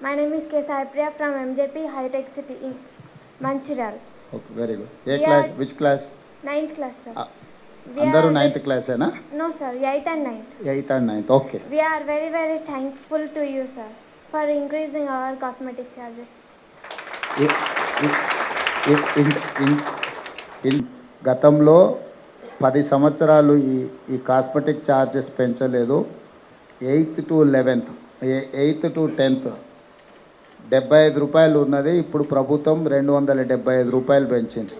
My name is K Sai Priya from MJP hitech city in Mancherial okay very good A class which class 9th class sir అందరూ 9th class ఏనా? No sir 8th and 9th 8th and 9th okay we are very very thankful to you sir for increasing our cosmetic charges గతంలో పది సంవత్సరాలు ఈ ఈ cosmetic charges పెంచలేదు. Eighth to eleventh eighth to tenth డెబ్బై ఐదు రూపాయలు ఉన్నది. ఇప్పుడు ప్రభుత్వం రెండు వందల డెబ్బై ఐదు రూపాయలు పెంచింది.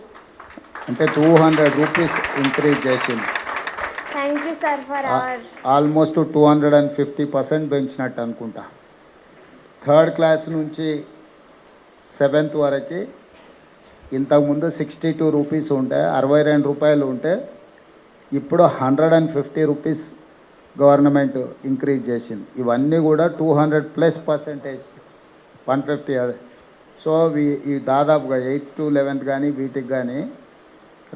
అంటే టూ హండ్రెడ్ రూపీస్ ఇంక్రీజ్ చేసింది. Almost two hundred and fifty percent పెంచినట్టు అనుకుంటా. థర్డ్ క్లాస్ నుంచి సెవెంత్ వరకు ఇంతకుముందు సిక్స్టీ టూ రూపీస్ ఉంటే అరవై రెండు రూపాయలు ఉంటే ఇప్పుడు hundred and fifty rupees government increase చేసింది. ఇవన్నీ కూడా two hundred plus percentage. One fifty అదే. సో ఈ దాదాపుగా ఎయిత్ టు లెవెన్త్ కానీ వీటికి కానీ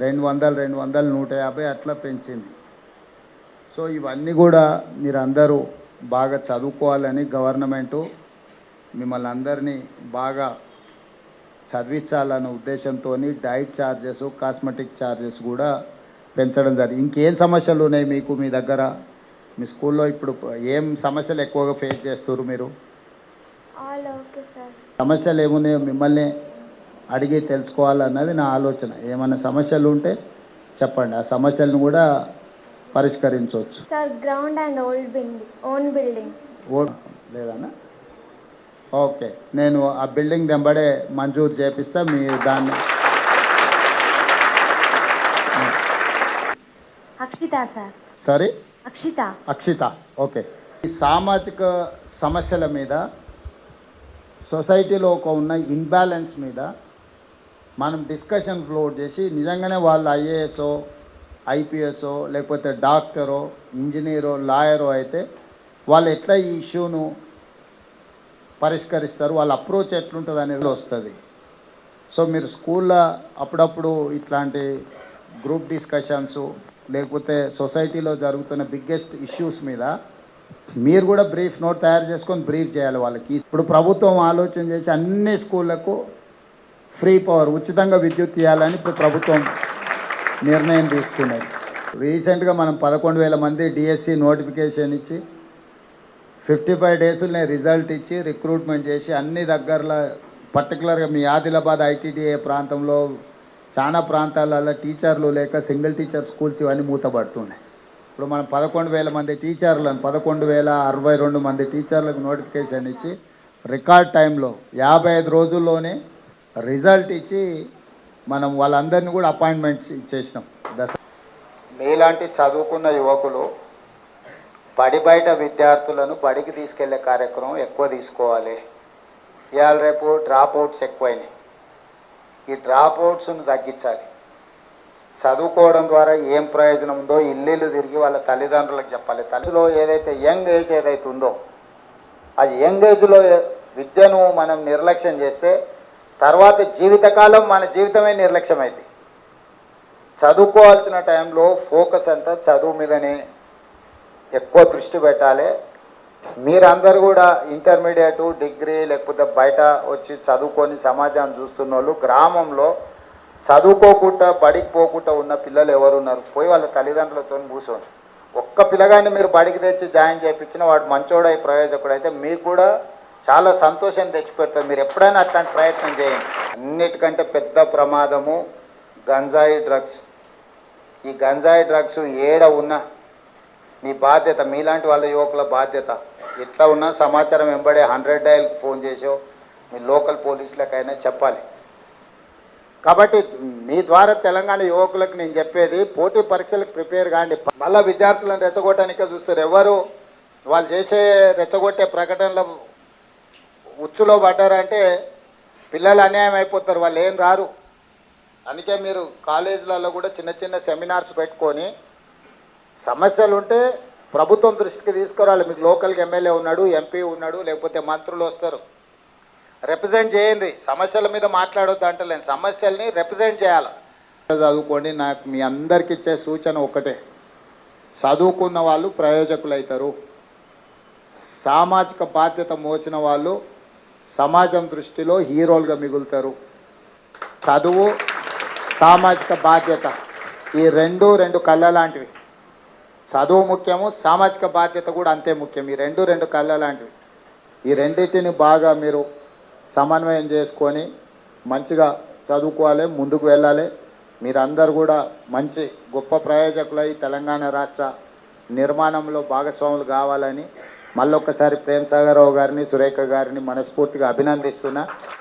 రెండు వందలు రెండు వందలు నూట యాభై అట్లా పెంచింది. సో ఇవన్నీ కూడా మీరు అందరూ బాగా చదువుకోవాలని గవర్నమెంటు మిమ్మల్ని అందరినీ బాగా చదివించాలన్న ఉద్దేశంతో డైట్ ఛార్జెస్ కాస్మెటిక్ ఛార్జెస్ కూడా పెంచడం జరిగింది. ఇంకేం సమస్యలు ఉన్నాయి మీకు మీ దగ్గర? మీ స్కూల్లో ఇప్పుడు ఏం సమస్యలు ఎక్కువగా ఫేస్ చేస్తారు మీరు? సమస్యలు ఏమున్నాయో మిమ్మల్ని అడిగి తెలుసుకోవాలన్నది నా ఆలోచన. ఏమైనా సమస్యలు ఉంటే చెప్పండి. ఆ సమస్యలను కూడా పరిష్కరించవచ్చు. Old building, own building. ఓ లేదన్నా? ఓకే నేను ఆ బిల్డింగ్ దెంబడే మంజూరు చేపిస్తా. మీ దాన్ని Akshita, sir. Sorry Akshita. Akshita. Okay ఈ సామాజిక సమస్యల మీద సొసైటీలో ఒక ఉన్న ఇన్బ్యాలెన్స్ మీద మనం డిస్కషన్ ఫ్లోట్ చేసి నిజంగానే వాళ్ళు ఐఏఎస్ఓ ఐపీఎస్ఓ లేకపోతే డాక్టరో ఇంజనీరో లాయరో అయితే వాళ్ళు ఎట్లా ఈ ఇష్యూను పరిష్కరిస్తారు వాళ్ళ అప్రోచ్ ఎట్లుంటుంది అనేది వస్తుంది. సో మీరు స్కూల్లో అప్పుడప్పుడు ఇట్లాంటి గ్రూప్ డిస్కషన్స్ లేకపోతే సొసైటీలో జరుగుతున్న బిగ్గెస్ట్ ఇష్యూస్ మీద మీరు కూడా బ్రీఫ్ నోట్ తయారు చేసుకొని బ్రీఫ్ చేయాలి వాళ్ళకి. ఇప్పుడు ప్రభుత్వం ఆలోచన చేసి అన్ని స్కూళ్ళకు ఫ్రీ పవర్ ఉచితంగా విద్యుత్ ఇవ్వాలని ఇప్పుడు ప్రభుత్వం నిర్ణయం తీసుకున్నది. రీసెంట్గా మనం పదకొండు వేల మంది డిఎస్సి నోటిఫికేషన్ ఇచ్చి ఫిఫ్టీ ఫైవ్ డేస్లోనే రిజల్ట్ ఇచ్చి రిక్రూట్మెంట్ చేసి అన్ని దగ్గరలో పర్టికులర్గా మీ ఆదిలాబాద్ ఐటీడీఏ ప్రాంతంలో చాలా ప్రాంతాలలో టీచర్లు లేక సింగిల్ టీచర్ స్కూల్స్ ఇవన్నీ మూతపడుతున్నాయి. ఇప్పుడు మనం పదకొండు వేల మంది టీచర్లను పదకొండు వేల అరవై రెండు మంది టీచర్లకు నోటిఫికేషన్ ఇచ్చి రికార్డ్ టైంలో యాభై ఐదు రోజుల్లోనే రిజల్ట్ ఇచ్చి మనం వాళ్ళందరినీ కూడా అపాయింట్మెంట్స్ ఇచ్చేసినాం. దశ మీలాంటి చదువుకున్న యువకులు బడి బయట విద్యార్థులను బడికి తీసుకెళ్ళే కార్యక్రమం ఎక్కువ తీసుకోవాలి. ఇవాళ రేపు డ్రాప్ అవుట్స్ ఎక్కువైనాయి. ఈ డ్రాప్ అవుట్స్ను తగ్గించాలి. చదువుకోవడం ద్వారా ఏం ప్రయోజనం ఉందో ఇల్లు తిరిగి వాళ్ళ తల్లిదండ్రులకు చెప్పాలి. తల్లిలో ఏదైతే యంగ్ ఏజ్ ఏదైతే ఉందో ఆ యంగ్ ఏజ్లో విద్యను మనం నిర్లక్ష్యం చేస్తే తర్వాత జీవితకాలం మన జీవితమే నిర్లక్ష్యమైంది. చదువుకోవాల్సిన టైంలో ఫోకస్ అంతా చదువు మీదనే ఎక్కువ దృష్టి పెట్టాలి. మీరందరూ కూడా ఇంటర్మీడియట్ డిగ్రీ లేకపోతే బయట వచ్చి చదువుకొని సమాజాన్ని చూస్తున్న వాళ్ళు గ్రామంలో చదువుకోకుండా బడికి పోకుండా ఉన్న పిల్లలు ఎవరు ఉన్నారు పోయి వాళ్ళ తల్లిదండ్రులతో కూర్చోండి. ఒక్క పిల్లగాన్ని మీరు బడికి తెచ్చి జాయిన్ చేయించిన వాడు మంచోడై ప్రయోజకుడు అయితే మీకు కూడా చాలా సంతోషం తెచ్చిపెడతారు. మీరు ఎప్పుడైనా అట్లాంటి ప్రయత్నం చేయండి. అన్నిటికంటే పెద్ద ప్రమాదము గంజాయి డ్రగ్స్. ఈ గంజాయి డ్రగ్స్ ఏడ ఉన్నా మీ బాధ్యత మీలాంటి వాళ్ళ యువకుల బాధ్యత. ఎట్లా ఉన్నా సమాచారం వెంబడే హండ్రెడ్ డయల్కి ఫోన్ చేసో మీ లోకల్ పోలీసులకైనా చెప్పాలి. కాబట్టి మీ ద్వారా తెలంగాణ యువకులకు నేను చెప్పేది పోటీ పరీక్షలకు ప్రిపేర్ కాండి. మళ్ళీ విద్యార్థులను రెచ్చగొట్టడానికే చూస్తారు. ఎవరు వాళ్ళు చేసే రెచ్చగొట్టే ప్రకటనల ఉచ్చులో పడ్డారంటే పిల్లలు అన్యాయం అయిపోతారు. వాళ్ళు ఏం రారు. అందుకే మీరు కాలేజీలలో కూడా చిన్న చిన్న సెమినార్స్ పెట్టుకొని సమస్యలు ఉంటే ప్రభుత్వం దృష్టికి తీసుకురావాలి మీకు లోకల్కి ఎమ్మెల్యే ఉన్నాడు ఎంపీ ఉన్నాడు లేకపోతే మంత్రులు వస్తారు. రిప్రజెంట్ చేయండి. సమస్యల మీద మాట్లాడొద్దు అంటలేను. సమస్యల్ని రిప్రజెంట్ చేయాలి. చదువుకోండి. నాకు మీ అందరికి ఇచ్చే సూచన ఒకటే. చదువుకున్న వాళ్ళు ప్రయోజకులు అవుతారు సామాజిక బాధ్యత మోచిన వాళ్ళు సమాజం దృష్టిలో హీరోలుగా మిగులుతారు. చదువు సామాజిక బాధ్యత ఈ రెండు రెండు కళ్ళ లాంటివి. చదువు ముఖ్యము సామాజిక బాధ్యత కూడా అంతే ముఖ్యం. ఈ రెండు రెండు కళ్ళ లాంటివి. ఈ రెండింటిని బాగా మీరు సమన్వయం చేసుకొని మంచిగా చదువుకోవాలి ముందుకు వెళ్ళాలి. మీరందరూ కూడా మంచి గొప్ప ప్రయోజకులై తెలంగాణ రాష్ట్ర నిర్మాణంలో భాగస్వాములు కావాలని మళ్ళొక్కసారి ప్రేమ్ రావు గారిని సురేఖ గారిని మనస్ఫూర్తిగా అభినందిస్తున్నా.